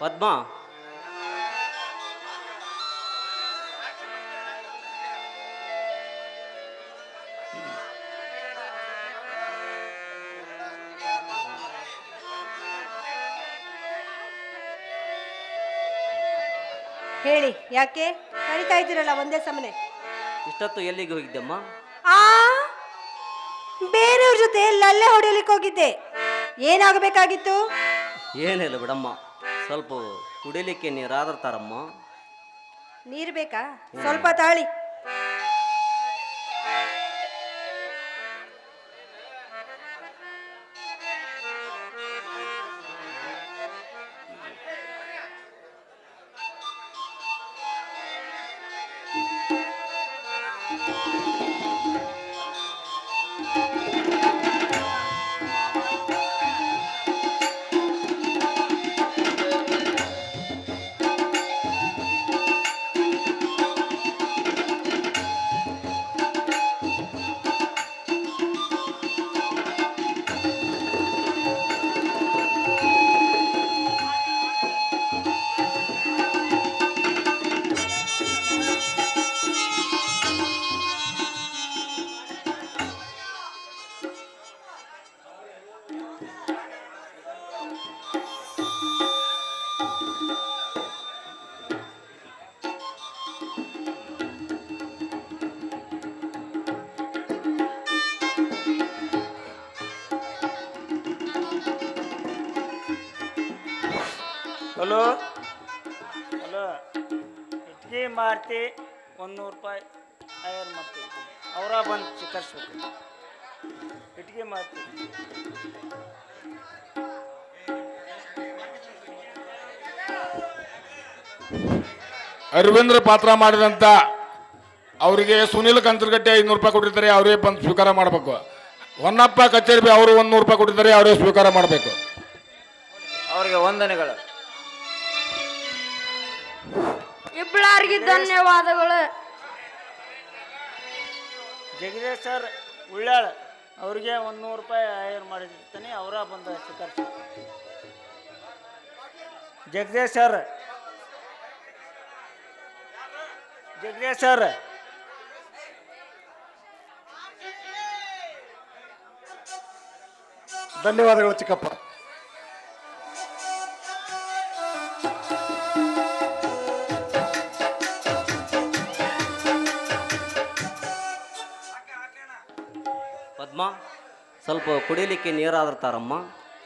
ಪದ್ಮ. ಹೇಳಿ ಯಾಕೆ? ಕರಿತಾ ಇದ್ದೀರಲ್ಲ ಒಂದೇ ಸಮನೆ. ಇಷ್ಟೊತ್ತು ಎಲ್ಲಿಗೆ ಹೋಗಿದ್ದಮ್ಮ? ಆ ಬೇರೆಯವ್ರ ಜೊತೆ ಲಲ್ಲೆ ಹೊಡೆಯಲಿಕ್ಕೆ ಹೋಗಿದ್ದೆ. ಏನಾಗಬೇಕಾಗಿತ್ತು? ಏನಿಲ್ಲ ಬಿಡಮ್ಮ. ಸ್ವಲ್ಪ ಕುಡಿಲಿಕ್ಕೆ ನೀರಾದರ್ತಾರಮ್ಮ ನೀರು ಬೇಕಾ? ಸ್ವಲ್ಪ ತಾಳಿ. ಹಲೋ? ಹಲೋ? ಇಟ್ಕಿ ಮಾರ್ತಿ ಒಂದು ನೂರು ರೂಪಾಯಿ ಐವರ್ ಮಾಡ್ತೀವಿ ಅವರ ಬಂದು ಚಿಕ್ಕರ್ಸ್ಬೇಕು ಇಟ್ಕಿ ಮಾರ್ತಿ. ಅರವಿಂದ್ರ ಪಾತ್ರ ಮಾಡಿದಂತ ಅವರಿಗೆ ಸುನಿಲ್ ಕಂತ್ರಗಟ್ಟೆ ಐನೂರು ರೂಪಾಯಿ ಕೊಟ್ಟಿರ್ತಾರೆ ಅವರೇ ಬಂದು ಸ್ವೀಕಾರ ಮಾಡಬೇಕು. ಹೊನ್ನಪ್ಪ ಕಚೇರಿ ಅವರು ಒಂದು ನೂರು ರೂಪಾಯಿ ಕೊಟ್ಟಿದ್ದಾರೆ ಅವರೇ ಸ್ವೀಕಾರ ಮಾಡಬೇಕು. ಅವರಿಗೆ ವಂದನೆಗಳು. ಇಬ್ಬಳಾರಿಗೆ ಧನ್ಯವಾದಗಳು. ಜಗದೀಶ್ ಸರ್ ಉಳ್ಳಾಳ ಅವ್ರಿಗೆ ಒಂದು ನೂರು ರೂಪಾಯಿ ಹೈರ್ ಮಾಡಿರ್ತಾನೆ ಅವರ ಬಂದು ಖರ್ಚು ಜಗದೀಶ್ ಸರ್. ಜಗದೀಶ್ ಸರ್. ಧನ್ಯವಾದಗಳು ಚಿಕ್ಕಪ್ಪ. ಪದ್ಮ ಸ್ವಲ್ಪ ಕುಡಿಲಿಕ್ಕೆ ನೀರಾದರ್ತಾರಮ್ಮ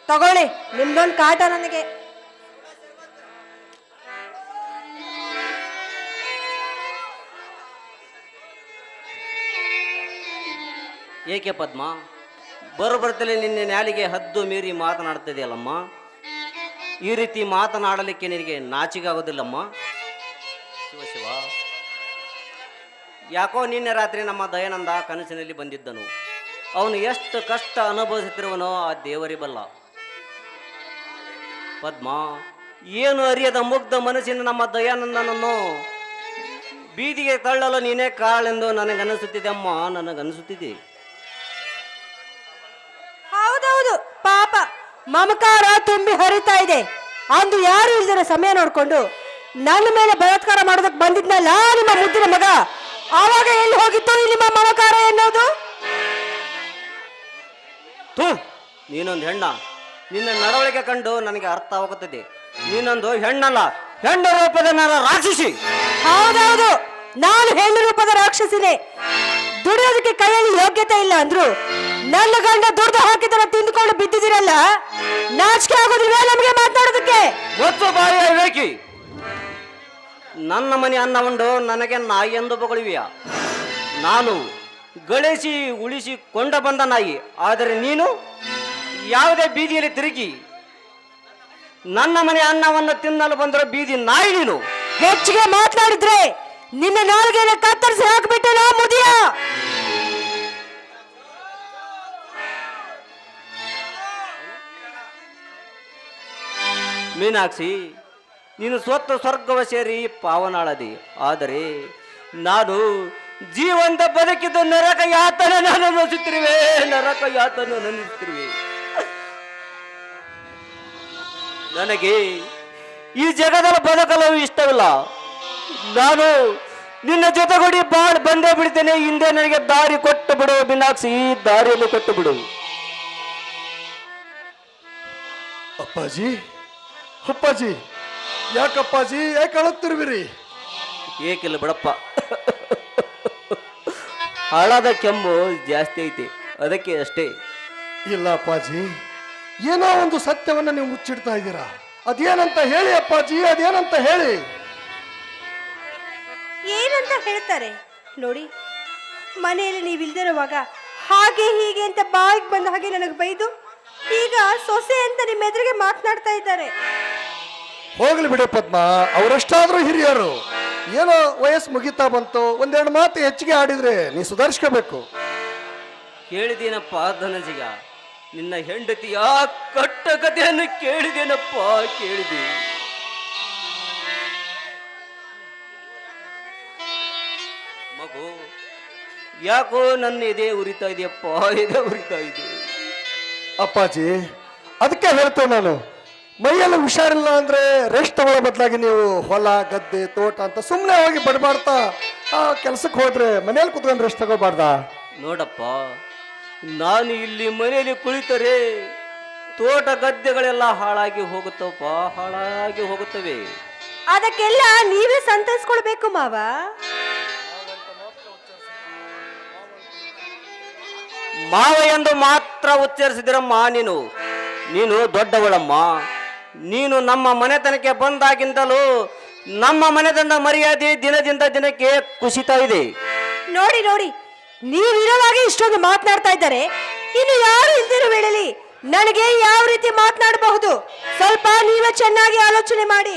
ತಗೊಳ್ಳಿ ನಿಮ್ದೊಂದು ಕಾಟ ನನಗೆ. ಏಕೆ ಪದ್ಮ? ಬರುಬರ್ತಲೇ ನಿನ್ನೆ ನ್ಯಾಲಿಗೆ ಹದ್ದು ಮೀರಿ ಮಾತನಾಡ್ತಿದೆಯಲ್ಲಮ್ಮ. ಈ ರೀತಿ ಮಾತನಾಡಲಿಕ್ಕೆ ನಿನಗೆ ನಾಚಿಗಾಗೋದಿಲ್ಲಮ್ಮ. ಶಿವ ಶಿವ. ಯಾಕೋ ನಿನ್ನೆ ರಾತ್ರಿ ನಮ್ಮ ದಯಾನಂದ ಕನಸಿನಲ್ಲಿ ಬಂದಿದ್ದನು. ಅವನು ಎಷ್ಟು ಕಷ್ಟ ಅನುಭವಿಸುತ್ತಿರುವನೋ ಆ ದೇವರಿ ಬಲ್ಲ ಪದ್ಮ, ಏನು ಅರಿಯದ ಮುಗ್ಧ ಮನಸ್ಸಿನ ನಮ್ಮ ದಯಾನಂದನನ್ನು ಬೀದಿಗೆ ತಳ್ಳಲು ನೀನೇ ಕಾಳೆಂದು ನನಗನಿಸುತ್ತಿದೆ ಅಮ್ಮ ನನಗನಿಸುತ್ತಿದೆ ಹೌದೌದು, ಪಾಪ. ಮಮಕಾರ ತುಂಬಿ ಹರಿತಾ ಇದೆ. ಅಂದು ಯಾರು ಇಲ್ದಿರ ಸಮಯ ನೋಡಿಕೊಂಡು ನನ್ನ ಮೇಲೆ ಬಲಾತ್ಕಾರ ಮಾಡೋದಕ್ಕೆ ಬಂದಿದ್ನಲ್ಲ ನಿಮ್ಮ ಮುದ್ದಿನ ಮಗ? ಆವಾಗ ಎಲ್ಲಿ ಹೋಗಿತ್ತು ನಿಮ್ಮ ಮಮಕಾರ ಎನ್ನುವುದು? ಥೂ ನೀನೊಂದು ಹೆಣ್ಣ. ನಿನ್ನ ನಡವಳಿಕೆ ಕಂಡು ನನಗೆ ಅರ್ಥವಾಗುತ್ತದೆ ನೀನೊಂದು ಹೆಣ್ಣಲ್ಲ. ಹೆಣ್ಣು ರೂಪದ ನಾನು ರಾಕ್ಷಸಿ. ಹೌದೌದು. ನಾನು ಹೆಣ್ಣು ರೂಪದ ರಾಕ್ಷಸಿನೇ. ದುಡಿಯೋದಕ್ಕೆ ಕೈಯಲ್ಲಿ ಯೋಗ್ಯತೆ ಇಲ್ಲ ಅಂದ್ರು. ನನ್ನ ಗಂಡ ದುಡ್ದು ಹಾಕಿದರ ತಿಂದುಕೊಂಡು ಬಿದ್ದಿದಿರಲ್ಲ ನಾಚಿಕೆ ಆಗೋದಿಲ್ವೇ ನಮಗೆ ಮಾತಾಡೋದಕ್ಕೆ. ಮತ್ತು ಬಾಯ ವಿವೇಕಿ ನನ್ನ ಮನೆ ಅನ್ನ ಉಂಡು ನನಗೆ ನಾಯಿ ಎಂದು ಬೊಗಳುವಿಯ? ನಾನು ಗಳಿಸಿ ಉಳಿಸಿ ಕೊಂಡ ಬಂದ ನಾಯಿ. ಆದರೆ ನೀನು ಯಾವುದೇ ಬೀದಿಯಲ್ಲಿ ತಿರುಗಿ ನನ್ನ ಮನೆ ಅನ್ನವನ್ನು ತಿನ್ನಲು ಬಂದರೂ ಬೀದಿ ನಾಯಿ ನೀನು. ಹೆಚ್ಚಿಗೆ ಮಾತನಾಡಿದ್ರೆ ನಿನ್ನ ನಾಲ್ಗೆನ ಕತ್ತರಿಸಿ ಹಾಕ್ಬಿಟ್ಟೆ ನಾ ಮುದಿಯ. ಮೀನಾಕ್ಷಿ ನೀನು ಸ್ವತ್ತು ಸ್ವರ್ಗವ ಸೇರಿ ಪಾವನಾಳದಿ. ಆದರೆ ನಾನು ಜೀವಂತ ಬದುಕಿದ್ದು ನರಕ ಯಾತನೆ ನಾನು ಅನುಭವಿಸುತ್ತಿರುವೆ ನರಕ ಯಾತನೆ ಅನುಭವಿಸುತ್ತಿರುವೆ ನನಗೆ ಈ ಜಗದಲ್ಲಿ ಬದುಕಲು ಇಷ್ಟವಿಲ್ಲ. ನಾನು ನಿನ್ನ ಜೊತೆಗೂಡಿ ಬಾಳ್ ಬಂದೇ ಬಿಡ್ತೇನೆ. ಹಿಂದೆ ನನಗೆ ದಾರಿ ಕೊಟ್ಟು ಬಿಡು ಮೀನಾಕ್ಷಿ. ಈ ದಾರಿಯನ್ನು ಕೊಟ್ಟು ಬಿಡು. ಅಪ್ಪಾಜಿ ಅಪ್ಪಾಜಿ ಯಾಕಪ್ಪಾಜಿ? ಯಾಕೆ ಅಳುತ್ತಿರುವಿರಿ ಏಕಿಲ್ಲ ಬಿಡಪ್ಪ. ಹಾಳಾದ ಕೆಮ್ಮು ಜಾಸ್ತಿ ಐತಿ. ಅದಕ್ಕೆ ಅಷ್ಟೇ. ಇಲ್ಲ ಅಪ್ಪಾಜಿ ಏನೋ ಒಂದು ಸತ್ಯವನ್ನ ನೀವು ಮುಚ್ಚಿಡ್ತಾ ಇದ್ದೀರಾ? ಅದೇನಂತ ಹೇಳಿ ಅಪ್ಪಾಜಿ ಅದೇನಂತ ಹೇಳಿ? ಏನಂತ ಹೇಳ್ತಾರೆ? ನೋಡಿ ಮನೆಯಲ್ಲಿ ನೀವಿಲ್ದಿರುವಾಗ ಹಾಗೆ ಹೀಗೆ ಅಂತ ಬಾಯಿಗೆ ಬಂದ ಹಾಗೆ ನನಗೆ ಬೈದು ಈಗ ಸೊಸೆ ಅಂತ ನಿಮ್ಮ ಎದುರಿಗೆ ಮಾತನಾಡ್ತಾ ಇದ್ದಾರೆ. ಹೋಗ್ಲಿ ಬಿಡಿ ಪದ್ಮ ಅವರಷ್ಟಾದ್ರೂ ಹಿರಿಯರು. ಏನೋ ವಯಸ್ಸು ಮುಗಿತಾ ಬಂತು ಒಂದೆರಡು ಮಾತು ಹೆಚ್ಚಿಗೆ ಆಡಿದ್ರೆ ನೀ ಸುಧಾರಿಸ್ಕೋಬೇಕು. ಕೇಳಿದೇನಪ್ಪ ಧನಜಿಗ ನಿನ್ನ ಹೆಂಡತಿಯ ಕಟ್ಟ ಕಥೆಯನ್ನು ಕೇಳಿದೇನಪ್ಪ ಕೇಳಿದೆ. ಮಗು ಯಾಕೋ ನನ್ನ ಎದೆ ಉರಿತಾ ಇದೆಯಪ್ಪ ಎದೆ ಉರಿತಾ ಇದೆ. ಅಪ್ಪಾಜಿ ಅದಕ್ಕೆ ಹೇಳ್ತೇವೆ ನಾನು. ಮೈಯಲ್ಲಿ ಹುಷಾರಿಲ್ಲ ಅಂದ್ರೆ ರೆಸ್ಟ್ ತಗೊಳ್ಳೋ ಬದಲಾಗಿ ನೀವು ಹೊಲ ಗದ್ದೆ ತೋಟ ಅಂತ ಸುಮ್ಮನೆ ಹೋಗಿ ಬಡಬಾರ್ತಾ? ಆ ಕೆಲಸಕ್ಕೆ ಹೋದ್ರೆ ಮನೇಲಿ ಕುತ್ಕೊಂಡು ರೆಸ್ಟ್ ತಗೋಬಾರ್ದ ನೋಡಪ್ಪ ನಾನು ಇಲ್ಲಿ ಮನೆಯಲ್ಲಿ ಕುಳಿತರೆ ತೋಟ ಗದ್ದೆಗಳೆಲ್ಲ ಹಾಳಾಗಿ ಹೋಗುತ್ತವಪ್ಪ ಹಾಳಾಗಿ ಹೋಗುತ್ತವೆ. ಅದಕ್ಕೆಲ್ಲ ನೀವೇ ಸಂತೈಸ್ಕೊಳ್ಬೇಕು ಮಾವ. ಮಾವ ಎಂದು ಮಾತ್ರ ಉಚ್ಚರಿಸಿದಿರಮ್ಮ ನೀನು. ನೀನು ದೊಡ್ಡವಳಮ್ಮ. ನೀನು ನಮ್ಮ ಮನೆತನಕ್ಕೆ ಬಂದಾಗಿಂದಲೂ ನಮ್ಮ ಮನೆತನದ ಮರ್ಯಾದೆ ದಿನದಿಂದ ದಿನಕ್ಕೆ ಕುಸಿತಾ ಇದೆ. ನೋಡಿ ನೋಡಿ ನೀವಿರೋವಾಗ ಇಷ್ಟೊಂದು ಮಾತನಾಡ್ತಾ ಇದ್ದಾರೆ. ಇನ್ನು ಯಾರು ಇದ್ದೀರು ವೇಳೆಯಲ್ಲಿ ನನಗೆ ಯಾವ ರೀತಿ ಮಾತನಾಡಬಹುದು? ಸ್ವಲ್ಪ ನೀವೇ ಚೆನ್ನಾಗಿ ಆಲೋಚನೆ ಮಾಡಿ.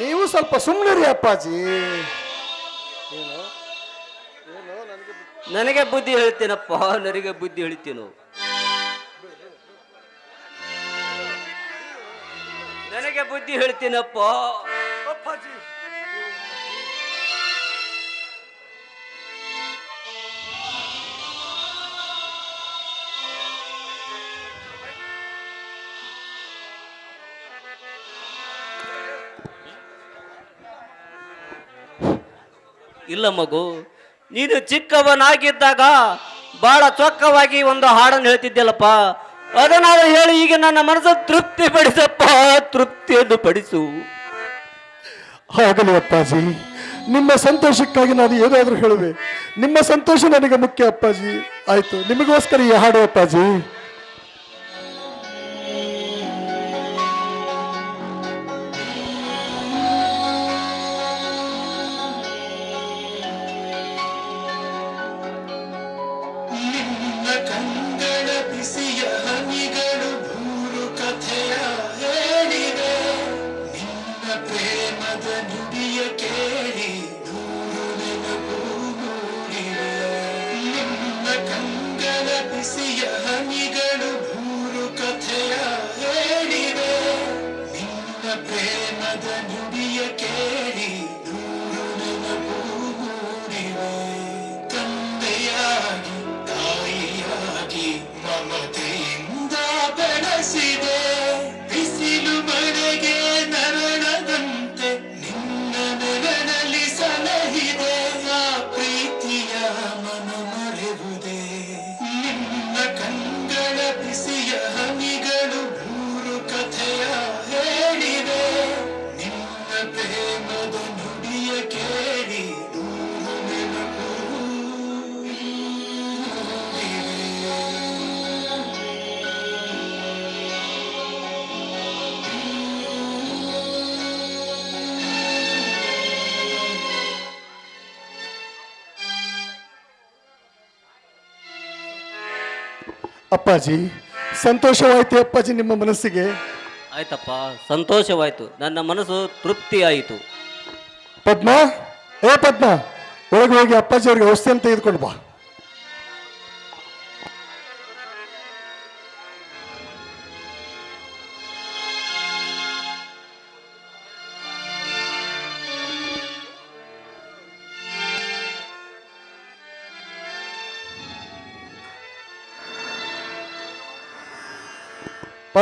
ನೀವು ಸ್ವಲ್ಪ ಸುಮ್ಮನಿರಿ ಅಪ್ಪಾಜಿ. ನನಗೆ ಬುದ್ಧಿ ಹೇಳ್ತೇನಪ್ಪ ನನಗೆ ಬುದ್ಧಿ ಹೇಳ್ತೇನು? ಬುದ್ಧಿ ಹೇಳ್ತೀನಪ್ಪ. ಅಪ್ಪಾಜಿ. ಇಲ್ಲ ಮಗು ನೀನು ಚಿಕ್ಕವನಾಗಿದ್ದಾಗ ಬಹಳ ಚೊಕ್ಕವಾಗಿ ಒಂದು ಹಾಡನ್ನು ಹೇಳ್ತಿದ್ದೆಲ್ಲಪ್ಪ ಅದನ್ನಾದ್ರೂ ಹೇಳಿ ಈಗ ನನ್ನ ಮನಸ್ಸು ತೃಪ್ತಿ ಪಡಿಸಪ್ಪ ತೃಪ್ತಿಯನ್ನು ಪಡಿಸು. ಆಗಲಿ ಅಪ್ಪಾಜಿ, ನಿಮ್ಮ ಸಂತೋಷಕ್ಕಾಗಿ ನಾನು ಏನಾದರೂ ಹೇಳುವೆ. ನಿಮ್ಮ ಸಂತೋಷ ನನಗೆ ಮುಖ್ಯ ಅಪ್ಪಾಜಿ. ಆಯ್ತು, ನಿಮಗೋಸ್ಕರ ಈ ಹಾಡು ಅಪ್ಪಾಜಿ. ನಿನ್ನ ಪ್ರೇಮದ ನುಡಿಯ ಕೇಳಿ ಅಪ್ಪಾಜಿ ಸಂತೋಷವಾಯ್ತು ಅಪ್ಪಾಜಿ ನಿಮ್ಮ ಮನಸ್ಸಿಗೆ. ಆಯ್ತಪ್ಪ ಸಂತೋಷವಾಯ್ತು. ನನ್ನ ಮನಸ್ಸು ತೃಪ್ತಿ ಆಯಿತು ಪದ್ಮ ಏ ಪದ್ಮ ಒಳಗೆ ಹೋಗಿ ಅಪ್ಪಾಜಿ ಅವ್ರಿಗೆ ಔಷಧಿಯನ್ನು ತೆಗೆದುಕೊಂಡು ಬಾ.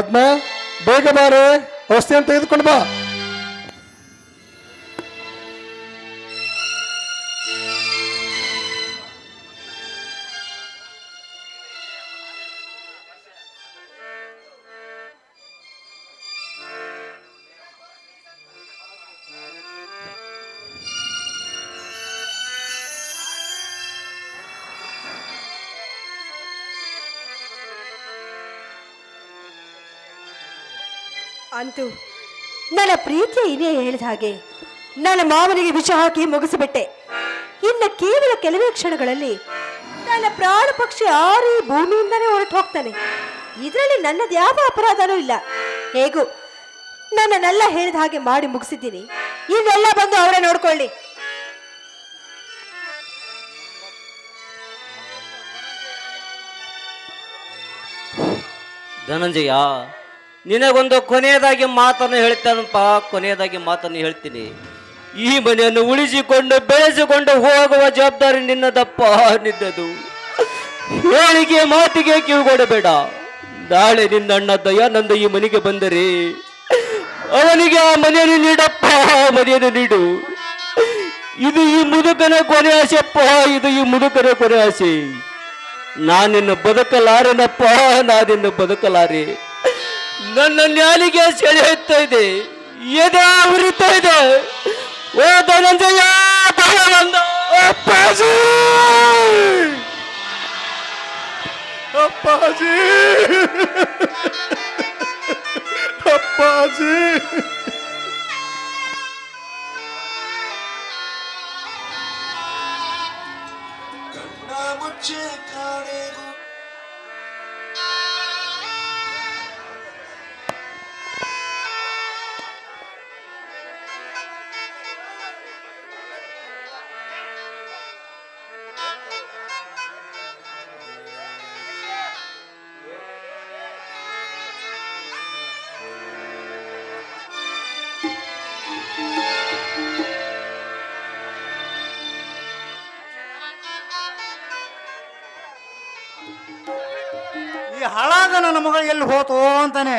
ಪದ್ಮ ಬೇಗ ಬಾರೆ ಔಷಧಿಯನ್ನು ತೆಗೆದುಕೊಂಡು ಬಾ. ಅಂತೂ ನನ್ನ ಪ್ರೀತಿಯ ಇನೇ ಹೇಳಿದ ಹಾಗೆ ನನ್ನ ಮಾವನಿಗೆ ವಿಷ ಹಾಕಿ ಮುಗಿಸಿಬಿಟ್ಟೆ. ಇನ್ನು ಕೇವಲ ಕೆಲವೇ ಕ್ಷಣಗಳಲ್ಲಿ ನನ್ನ ಪ್ರಾಣ ಪಕ್ಷಿ ಆರು ಭೂಮಿಯಿಂದನೇ ಹೊರಟು ಹೋಗ್ತಾನೆ. ಇದರಲ್ಲಿ ನನ್ನದು ಯಾವ ಅಪರಾಧನೂ ಇಲ್ಲ. ಹೇಗೂ ನನ್ನನ್ನೆಲ್ಲ ಹೇಳಿದ ಹಾಗೆ ಮಾಡಿ ಮುಗಿಸಿದ್ದೀನಿ. ಇನ್ನೆಲ್ಲ ಬಂದು ಅವರೇ ನೋಡ್ಕೊಳ್ಳಿ. ಧನಂಜಯ ನಿನಗೊಂದು ಕೊನೆಯದಾಗಿ ಮಾತನ್ನು ಹೇಳ್ತಾನಪ್ಪ, ಕೊನೆಯದಾಗಿ ಮಾತನ್ನು ಹೇಳ್ತೀನಿ. ಈ ಮನೆಯನ್ನು ಉಳಿಸಿಕೊಂಡು ಬೆಳೆಸಿಕೊಂಡು ಹೋಗುವ ಜವಾಬ್ದಾರಿ ನಿನ್ನದಪ್ಪ ನಿದ್ದದು ಹೇಳಿಗೆ ಮಾತಿಗೆ ಕಿವಿಗೊಡಬೇಡ. ನಾಳೆ ನಿನ್ನ ಅಣ್ಣ ದಯಾನಂದ ಈ ಮನೆಗೆ ಬಂದರೆ ಅವನಿಗೆ ಆ ಮನೆಯನ್ನು ನೀಡಪ್ಪ, ಮನೆಯನ್ನು ನೀಡು. ಇದು ಈ ಮುದುಕನ ಕೊನೆ ಆಸೆಪ್ಪ ಇದು ಈ ಮುದುಕನ ಕೊನೆ ಆಸೆ. ನಾನಿನ್ನು ಬದುಕಲಾರೆನಪ್ಪ, ನಾನಿನ್ನು ಬದುಕಲಾರೆ. ನನ್ನ ನ್ಯಾಲಿಗೆ ಸೆಳೆಯುತ್ತಾ ಇದೆ. ಎದೆ ಉರಿತಾ ಇದೆ. ಓ ಧನಂಜಯ ದಯಾನಂದ ಅಪ್ಪಾಜಿ. ಅಪ್ಪಾಜಿ. ಅಪ್ಪಾಜಿ. ಮುಚ್ಚೆ ಕಾಣೆಗೂ ಎಲ್ಲಿ ಹೋತು ಅಂತಾನೆ.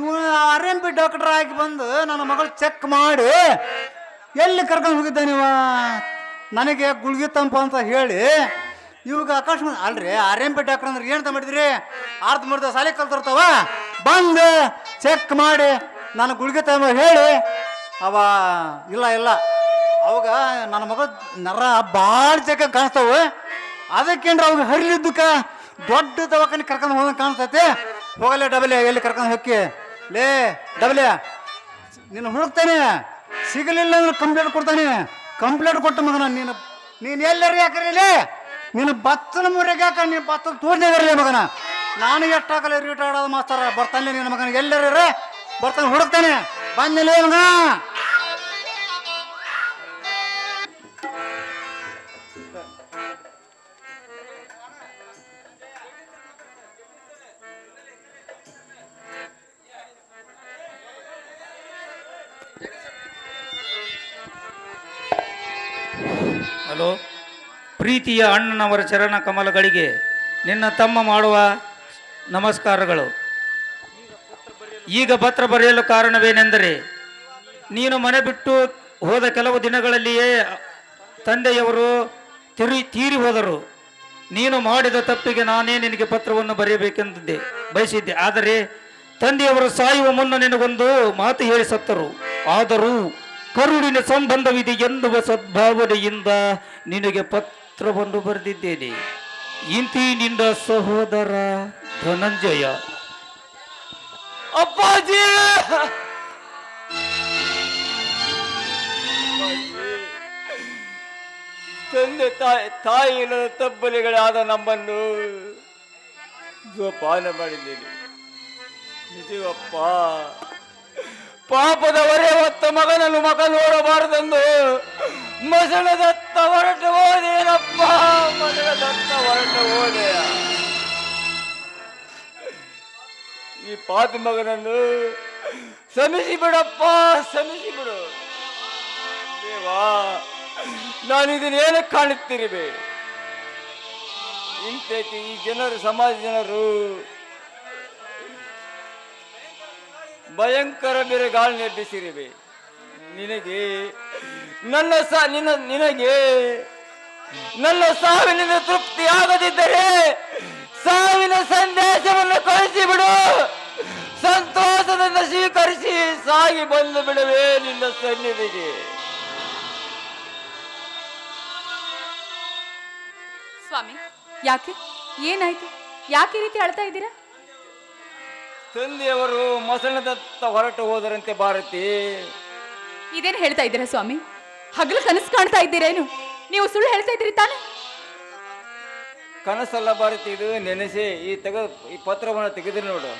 ಇವನು ಆರ್ ಎಂ ಪಿ ಡಾಕ್ಟರ್ ಆಗಿ ಬಂದು ನನ್ನ ಮಗಳು ಚೆಕ್ ಮಾಡಿ, ಎಲ್ಲಿ ಕರ್ಕೊಂಡು ಹೋಗಿದ್ದ ನೀವ ನನಗೆ ಗುಳ್ಗಿ ತಂಪ ಅಂತ ಹೇಳಿ, ಇವಾಗ ಅಕಸ್ಮಾತ್, ಅಲ್ರಿ ಆರ್ ಎಂ ಪಿ ಡಾಕ್ಟರ್ ಅಂದ್ರೆ ಏನಂತ ಮಾಡಿದ್ರಿ? ಅರ್ಧ ಮುರ್ದ ಸಾಲಿ ಕಲ್ತಿರ್ತಾವ? ಬಂದು ಚೆಕ್ ಮಾಡಿ, ನನ್ನ ಗುಳ್ಗೆ ತಂಬ ಹೇಳಿ, ಅವ, ಇಲ್ಲ ಇಲ್ಲ. ಅವಾಗ ನನ್ನ ಮಗ ನರ ಭಾಳ ಚೆಕ್ ಕಾಣಿಸ್ತಾವ. ಅದಕ್ಕೇನ್ರ ಅವಾಗ ಹರಿಲಿದ್ದಕ್ಕ ದೊಡ್ಡ ದವಾಖಾನೆ ಕರ್ಕೊಂಡು ಹೋದಂಗೆ ಕಾಣಿಸ್ತೈತೆ. ಹೋಗಲೇ ಡಬಲೆ ಎಲ್ಲಿ ಕರ್ಕೊಂಡು ಹೋಗಿ ಲೇ ಡಬಲೆ ನೀನು ಹುಡುಕ್ತಾನೆ? ಸಿಗಲಿಲ್ಲ ಅಂದ್ರೆ ಕಂಪ್ಲೇಂಟ್ ಕೊಡ್ತಾನೆ. ಕಂಪ್ಲೇಂಟ್ ಕೊಟ್ಟ ಮಗನ, ನೀನು ನೀನು ಎಲ್ಲರೂ ಯಾಕರಿಲಿ ನೀನು ಭತ್ತನ ಮೂರಿಗೆ ಯಾಕ ನೀನು ಬತ್ತ ತೋರ್ನೇ ಮಗನ? ನಾನು ಎಷ್ಟಾಗಲ್ಲ ರಿಟೈರ್ಡ್ ಆದ ಮಾಸ್ತಾರ, ಬರ್ತಾನೆ ನಿನ್ನ ಮಗನ ಎಲ್ಲರೂ ಬರ್ತಾನೆ, ಹುಡುಕ್ತಾನೆ. ಬಂದಿಲ್ಲ ಮಗ ಪ್ರೀತಿಯ ಅಣ್ಣನವರ ಚರಣ ಕಮಲಗಳಿಗೆ ನಿನ್ನ ತಮ್ಮ ಮಾಡುವ ನಮಸ್ಕಾರಗಳು. ಈಗ ಪತ್ರ ಬರೆಯಲು ಕಾರಣವೇನೆಂದರೆ, ನೀನು ಮನೆ ಬಿಟ್ಟು ಹೋದ ಕೆಲವು ದಿನಗಳಲ್ಲಿಯೇ ತಂದೆಯವರು ತಿರಿ, ತೀರಿ ಹೋದರು. ನೀನು ಮಾಡಿದ ತಪ್ಪಿಗೆ ನಾನೇ ನಿನಗೆ ಪತ್ರವನ್ನು ಬರೆಯಬೇಕೆಂದಿದ್ದೆ, ಬಯಸಿದ್ದೆ. ಆದರೆ ತಂದೆಯವರು ಸಾಯುವ ಮುನ್ನ ನಿನಗೊಂದು ಮಾತು ಹೇಳಿ ಸತ್ತರು. ಆದರೂ ಕರುಳಿನ ಸಂಬಂಧವಿದೆ ಎನ್ನುವ ಸದ್ಭಾವನೆಯಿಂದ ನಿನಗೆ ಪತ್ರವನ್ನು ಬರೆದಿದ್ದೇನೆ. ಇಂತಿ ನಿಂದ ಸಹೋದರ ಧನಂಜಯ. ಅಪ್ಪಾಜಿ! ತಂದೆ ತಾಯಿ ತಾಯಿ ಇಲ್ಲದ ತಬ್ಬಲಿಗಳಾದ ನಮ್ಮನ್ನು ಜೋಪಾನ ಮಾಡಿದ್ದೇನೆ. ನಿಜವಪ್ಪ ಪಾಪದವರೇ ಹೊತ್ತ ಮಗನನ್ನು ಮಗ ನೋಡಬಾರದೆಂದು ಮಸಣದತ್ತ ಹೊರಟು ಓದೇನಪ್ಪ ಮಸಣದತ್ತ ಹೊರಟು ಹೋದೆಯ. ಈ ಪಾಪಿ ಮಗನನ್ನು ಶ್ರಮಿಸಿ ಬಿಡಪ್ಪ ಶ್ರಮಿಸಿ ಬಿಡು. ದೇವಾ ನಾನು ಇದನ್ನೇನು ಕಾಣುತ್ತಿರುವೆ? ಇಂತೈತಿ ಈ ಜನರು ಸಮಾಜ ಜನರು ಭಯಂಕರ ಬಿರುಗಾಳಿ ಎಬ್ಬಿಸಿರುವೆ ನಿನಗೆ ನನ್ನ ಸಾ ನಿನ್ನ ನಿನಗೆ. ನನ್ನ ಸಾವಿನಿಂದ ತೃಪ್ತಿ ಆಗದಿದ್ದರೆ ಸಾವಿನ ಸಂದೇಶವನ್ನು ಕಳಿಸಿ ಬಿಡು ಸಂತೋಷದಿಂದ ಸ್ವೀಕರಿಸಿ ಸಾಗಿ ಬಂದು ಬಿಡುವೆ ನಿನ್ನ ಸನ್ನಿಧಿಗೆ. ಸ್ವಾಮಿ ಯಾಕೆ? ಏನಾಯ್ತು? ಯಾಕೆ ಈ ರೀತಿ ಅಳ್ತಾ ಇದ್ದೀರಾ? ತಂದೆಯವರು ಮಸಣದತ್ತ ಹೊರಟು ಹೋದರಂತೆ ಭಾರತಿ. ಇದೇನು ಹೇಳ್ತಾ ಇದ್ದೀರಾ ಸ್ವಾಮಿ? ಹಗಲು ಕನಸು ಕಾಣ್ತಾ ಇದ್ದೀರೇನು? ನೀವು ಸುಳ್ಳು ಹೇಳ್ತಾ ಇದ್ದೀರಿ ತಾನೆ? ಕನಸಲ್ಲ ಭಾರತಿ ಇದು ನೆನೆಸಿ ಈ ತೆಗ ಈ ಪತ್ರವನ್ನು ತೆಗೆದ್ರಿ ನೋಡು.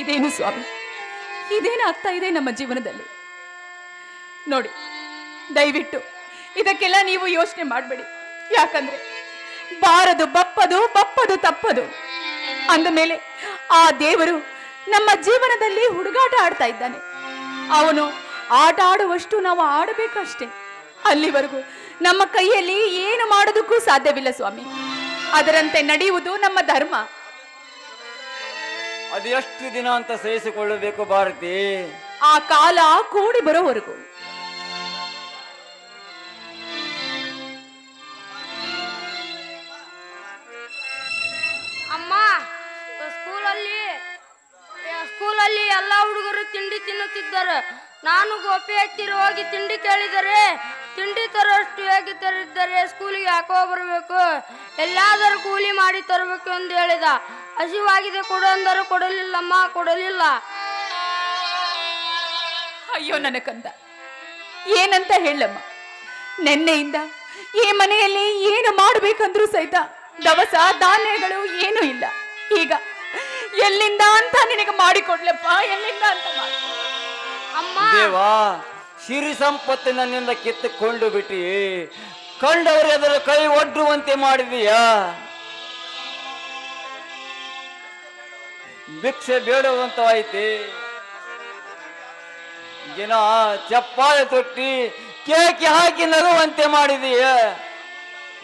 ಇದೇನು ಸ್ವಾಮಿ? ಇದೇನು ಆಗ್ತಾ ಇದೆ ನಮ್ಮ ಜೀವನದಲ್ಲಿ? ನೋಡಿ ದಯವಿಟ್ಟು ಇದಕ್ಕೆಲ್ಲ ನೀವು ಯೋಚನೆ ಮಾಡಬೇಡಿ. ಯಾಕಂದ್ರೆ ಬಾರದು ಬಪ್ಪದು ಬಪ್ಪದು ತಪ್ಪದು. ಅಂದ ಮೇಲೆ ಆ ದೇವರು ನಮ್ಮ ಜೀವನದಲ್ಲಿ ಹುಡುಗಾಟ ಆಡ್ತಾ ಇದ್ದಾನೆ. ಅವನು ಆಟ ಆಡುವಷ್ಟು ನಾವು ಆಡಬೇಕಷ್ಟೇ. ಅಲ್ಲಿವರೆಗೂ ನಮ್ಮ ಕೈಯಲ್ಲಿ ಏನು ಮಾಡೋದಕ್ಕೂ ಸಾಧ್ಯವಿಲ್ಲ ಸ್ವಾಮಿ. ಅದರಂತೆ ನಡೆಯುವುದು ನಮ್ಮ ಧರ್ಮ. ಅದೆಷ್ಟು ದಿನ ಅಂತ ಸಹಿಸಿಕೊಳ್ಳಬೇಕು ಭಾರತಿ. ಆ ಕಾಲ ಕೂಡಿ ಬರೋವರೆಗೂ. ನಾನು ಗೋಪಿ ಹತ್ತಿರ ಹೋಗಿ ತಿಂಡಿ ಕೇಳಿದರೆ, ತಿಂಡಿ ತರೋಷ್ಟು ಹೇಗೆ ತರಿದ್ದಾರೆ ಸ್ಕೂಲಿಗೆ ಹಾಕೋ ಬರಬೇಕು? ಎಲ್ಲಾದರೂ ಕೂಲಿ ಮಾಡಿ ತರಬೇಕು ಎಂದು ಹೇಳಿದ. ಹಸಿವಾಗಿದೆ ಕೊಡು ಅಂದರೂ ಕೊಡಲಿಲ್ಲಮ್ಮ, ಕೊಡಲಿಲ್ಲ. ಅಯ್ಯೋ ನನ್ನ ಕಂದ, ಏನಂತ ಹೇಳಮ್ಮ? ನಿನ್ನೆಯಿಂದ ಈ ಮನೆಯಲ್ಲಿ ಏನು ಮಾಡಬೇಕಂದ್ರೂ ಸಹಿತ ದವಸ, ಧಾನ್ಯಗಳು ಏನೂ ಇಲ್ಲ. ಈಗ ಎಲ್ಲಿಂದ ಅಂತ ನಿನಗೆ ಮಾಡಿಕೊಡ್ಲಪ್ಪ, ಎಲ್ಲಿಂದ ಅಂತ ಮಾಡಿ ದೇವಾ, ಸಿರಿ ಸಂಪತ್ತು ನನ್ನಿಂದ ಕಿತ್ತುಕೊಂಡು ಬಿಟ್ಟಿ. ಕಂಡವರು ಅದರ ಕೈ ಒಡ್ಡುವಂತೆ ಮಾಡಿದೀಯಾ? ಭಿಕ್ಷೆ ಬೇಡುವಂತವಾಯ್ತಿ ದಿನ ಚಪ್ಪಾಳೆ ತೊಟ್ಟಿ ಕೇಕೆ ಹಾಕಿ ನಗುವಂತೆ ಮಾಡಿದೀಯ?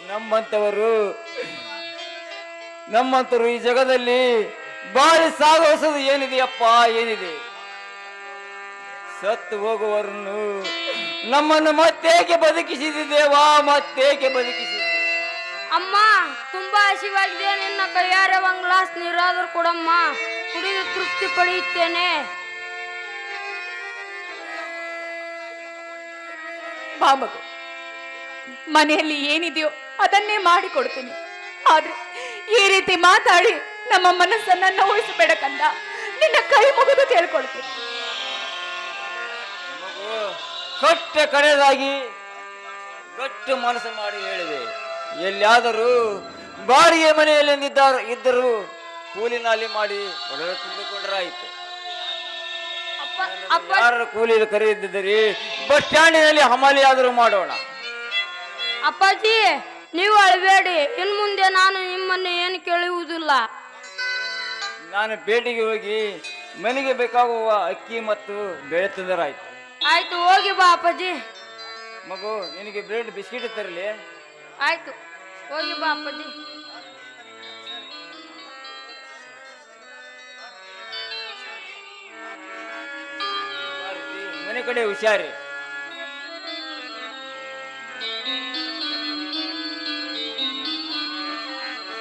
ನಮ್ಮಂತವರು ನಮ್ಮಂತರು ಈ ಜಗದಲ್ಲಿ ಬಾರಿ ಸಾಗುವಸದು ಏನಿದೆಯಪ್ಪ, ಏನಿದೆ? ಸತ್ತು ಹೋಗುವರನ್ನು ನಮ್ಮನ್ನು ಮತ್ತೇಕೆ ಬದುಕಿಸಿದ ದೇವಾ ಮತ್ತೇಕೆ ಬದುಕಿಸಿದ? ಅಮ್ಮ ತುಂಬಾ ಹಸಿವಾಗಿದೆ ನಿನ್ನ ಕೈಯಾರೆ ಒಂದ್ ಗ್ಲಾಸ್ ನೀರಾದ್ರೂ ಕೊಡಮ್ಮ ಕುಡಿದು ತೃಪ್ತಿ ಪಡೆಯುತ್ತೇನೆ. ಬಾ ಮಗು ಮನೆಯಲ್ಲಿ ಏನಿದೆಯೋ ಅದನ್ನೇ ಮಾಡಿಕೊಡ್ತೀನಿ. ಆದ್ರೆ ಈ ರೀತಿ ಮಾತಾಡಿ ನಮ್ಮ ಮನಸ್ಸನ್ನ ನೋಯಿಸಬೇಡ ಕಂದ ನಿನ್ನ ಕೈ ಮುಗಿದು ಕೇಳ್ಕೊಳ್ತೀನಿ. ಕಟ್ಟ ಕಡೆಯದಾಗಿ ಗಟ್ಟು ಮನಸ್ಸು ಮಾಡಿ ಹೇಳಿದೆ. ಎಲ್ಲಿಯಾದರೂ ಬಾಡಿಗೆ ಮನೆಯಲ್ಲಿ ಇದ್ದಾರ ಇದ್ದರು ಕೂಲಿನಾಲಿ ಮಾಡಿ ಒಡವೆ ತುಂಬಿಕೊಂಡ್ರಾಯ್ತು. ಅಪ್ಪ ಅಪ್ಪ. ಯಾರು ಕೂಲಿ ಕರೆದಿದ್ದರೆ ಬಸ್ ಸ್ಟ್ಯಾಂಡಿನಲ್ಲಿ ಹಮಾಲಿ ಆದರೂ ಮಾಡೋಣ. ಅಪ್ಪಾಜಿ ನೀವು ಅಳಬೇಡಿ. ಇನ್ ಮುಂದೆ ನಾನು ನಿಮ್ಮನ್ನು ಏನು ಕೇಳುವುದಿಲ್ಲ. ನಾನು ಪೇಟೆಗೆ ಹೋಗಿ ಮನೆಗೆ ಬೇಕಾಗುವ ಅಕ್ಕಿ ಮತ್ತು ಬೆಳೆ ತಂದರಾಯ್ತು. ಆಯ್ತು ಹೋಗಿ ಬಾ ಅಪ್ಪಾಜಿ. ಮಗು ನಿನಗೆ ಬ್ರೆಡ್ ಬಿಸ್ಕಿಟ್ ತರಲಿ. ಆಯ್ತು ಹೋಗಿ ಬಾ ಅಪ್ಪಾಜಿ. ಮನೆ ಕಡೆ ಹುಷಾರಿ.